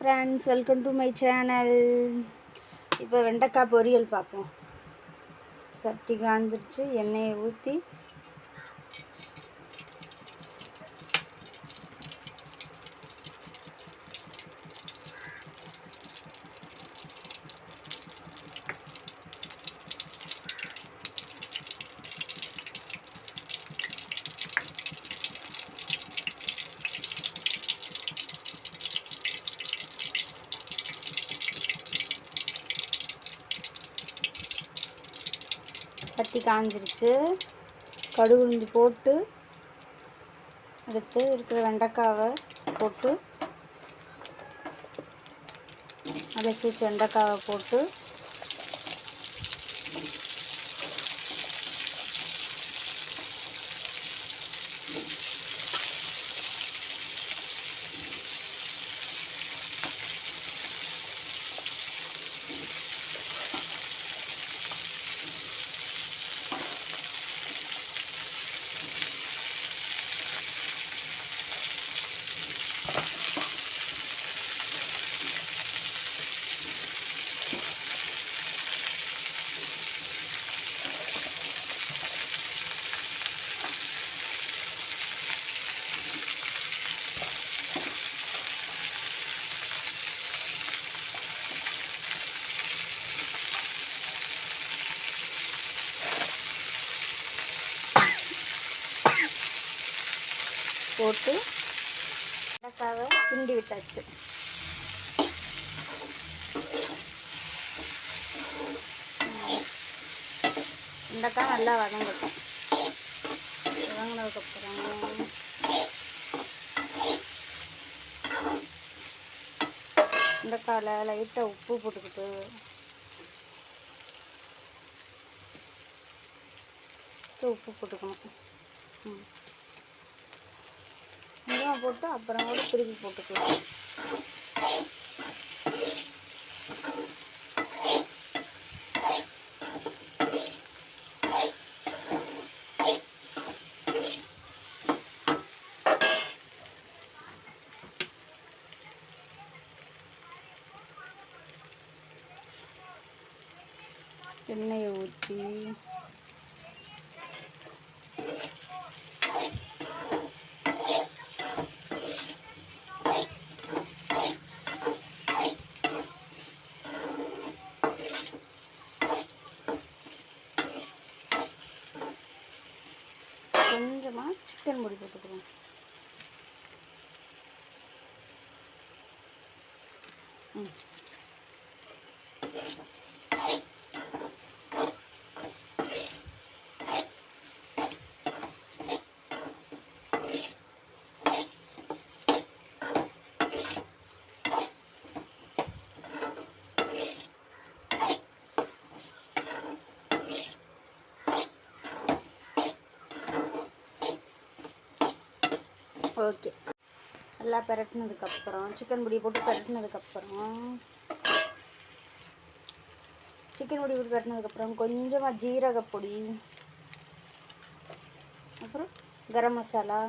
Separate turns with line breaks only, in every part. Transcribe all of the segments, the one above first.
Friends welcome to my channel இப்போ வெண்டைக்காய் பொரியல் பார்ப்போம். சட்டி காஞ்சிருச்சு எண்ணெயை ஊற்றி சட்டி காஞ்சிருச்சு. கடுகு உளுந்து போட்டு அடுத்து இருக்கிற வெண்டைக்காவை போட்டு அதை வச்ச வெண்டைக்காவை போட்டு போட்டு வெண்டைக்காவை கிண்டி விட்டாச்சு. வெண்டைக்காய் நல்லா வதங்கட்டும். வதங்கினதுக்கப்புறம் வெண்டைக்காயில் லைட்டாக உப்பு போட்டுக்கிட்டு உப்பு போட்டுக்கணும். ம். வெங்காயம் போட்டு அப்புறம் கூட திருப்பி போட்டுக்கலாம். எண்ணெயை ஊற்றி கொஞ்சமாக சிக்கன் பொடி போட்டுக்கிறோம் ம் ஓகே. நல்லா பெரட்டினதுக்கப்புறம் சிக்கன் பொடி போட்டு பெரட்டினதுக்கப்புறம் சிக்கன் பொடி போட்டு பெரட்டினதுக்கப்புறம் கொஞ்சமாக ஜீரகப்பொடி அப்புறம் கரம் மசாலா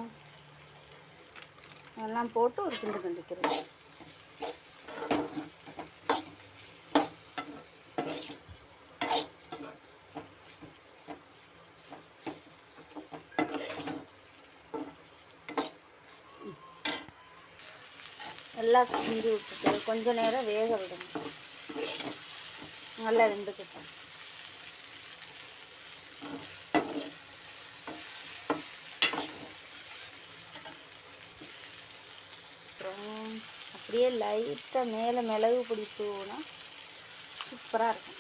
அதெல்லாம் போட்டு ஒரு கிண்டு கிண்டிக்கிறது நல்லா கிண்டி விட்டுட்டு கொஞ்சம் நேரம் வேக விடுங்க நல்லா வெந்துக்கிட்டோம். அப்புறம் அப்படியே லைட்டாக மேலே மிளகு பொடி தூவினா சூப்பராக இருக்கும்.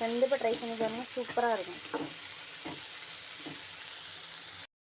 கண்டிப்பாக ட்ரை பண்ணி பாருங்கள் சூப்பராக இருக்கும்.